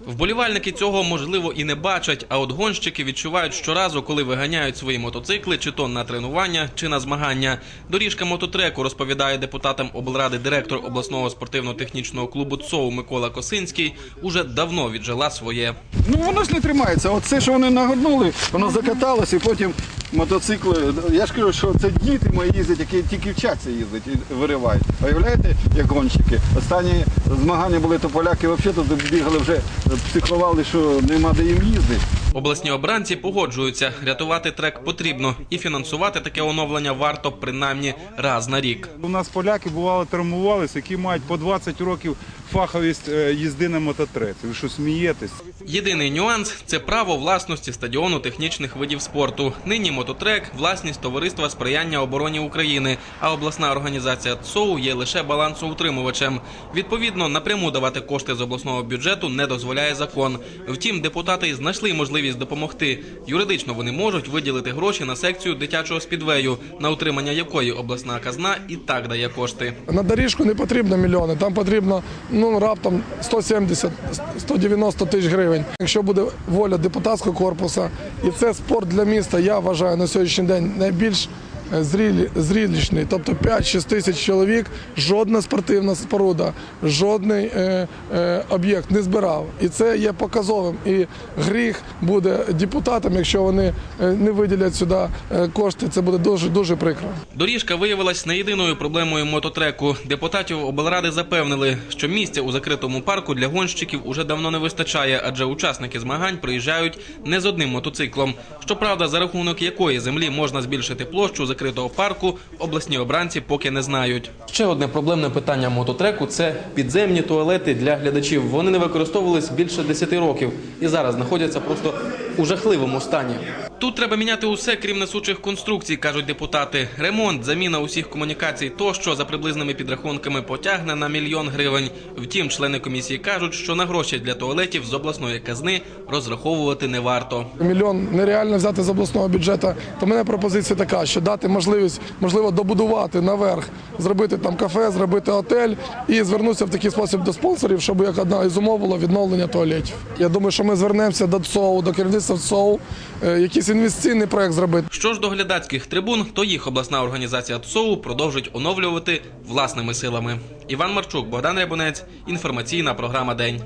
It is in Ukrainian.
Вболівальники цього можливо і не бачать, а от гонщики відчувають щоразу, коли виганяють свої мотоцикли, чи то на тренування, чи на змагання. Доріжка мототреку розповідає депутатам облради директор обласного спортивно-технічного клубу ЦОУ Микола Косинський. Уже давно віджила своє. Ну воно ж не тримається. От це, що вони нагорнули, воно закаталося і потім мотоцикли. Я ж кажу, що це діти мої їздять, які тільки вчаться їздити і виривають. Уявляєте, як гонщики? Останні змагання були, то поляки взагалі тут бігали вже, психували, що нема де їм їздити. Обласні обранці погоджуються, рятувати трек потрібно і фінансувати таке оновлення варто принаймні раз на рік. У нас поляки бувало травмувалися, які мають по 20 років фаховість е, їзди на мототреці. Ви що смієтесь? Єдиний нюанс це право власності стадіону технічних видів спорту. Нині мототрек власність товариства сприяння обороні України, а обласна організація ЦОУ є лише балансоутримувачем. Відповідно, напряму давати кошти з обласного бюджету не дозволяє закон. Втім, депутати знайшли можливість допомогти. Юридично вони можуть виділити гроші на секцію дитячого спідвею, на утримання якої обласна казна і так дає кошти. На доріжку не потрібно мільйони, там потрібно ну раптом 170-190 тисяч гривень. Якщо буде воля депутатського корпусу, і це спорт для міста, я вважаю на сьогоднішній день найбільш зрілі, зрілищний, тобто 5-6 тисяч чоловік, жодна спортивна споруда, жодний е, е, об'єкт не збирав. І це є показовим. І гріх буде депутатам, якщо вони е, не виділять сюди кошти. Це буде дуже дуже прикро. Доріжка виявилась не єдиною проблемою мототреку. Депутатів облради запевнили, що місця у закритому парку для гонщиків уже давно не вистачає, адже учасники змагань приїжджають не з одним мотоциклом. Щоправда, за рахунок якої землі можна збільшити площу закритого парку, обласні обранці поки не знають. Ще одне проблемне питання мототреку це підземні туалети для глядачів. Вони не використовувались більше 10 років і зараз знаходяться просто у жахливому стані. Тут треба міняти усе, крім несучих конструкцій, кажуть депутати. Ремонт, заміна усіх комунікацій тощо за приблизними підрахунками потягне на мільйон гривень. Втім, члени комісії кажуть, що на гроші для туалетів з обласної казни розраховувати не варто. Мільйон нереально взяти з обласного бюджету. То мене пропозиція така, що дати можливість, можливо, добудувати наверх, зробити там кафе, зробити готель і звернутися в такий спосіб до спонсорів, щоб як одна із умов було відновлення туалетів. Я думаю, що ми звернемося до ЦОУ, до керівництва ЦОУ, е, якийсь інвестиційний проект зробити. Що ж до глядацьких трибун, то їх обласна організація ТСОУ продовжить оновлювати власними силами. Іван Марчук, Богдан Рябунець, інформаційна програма День.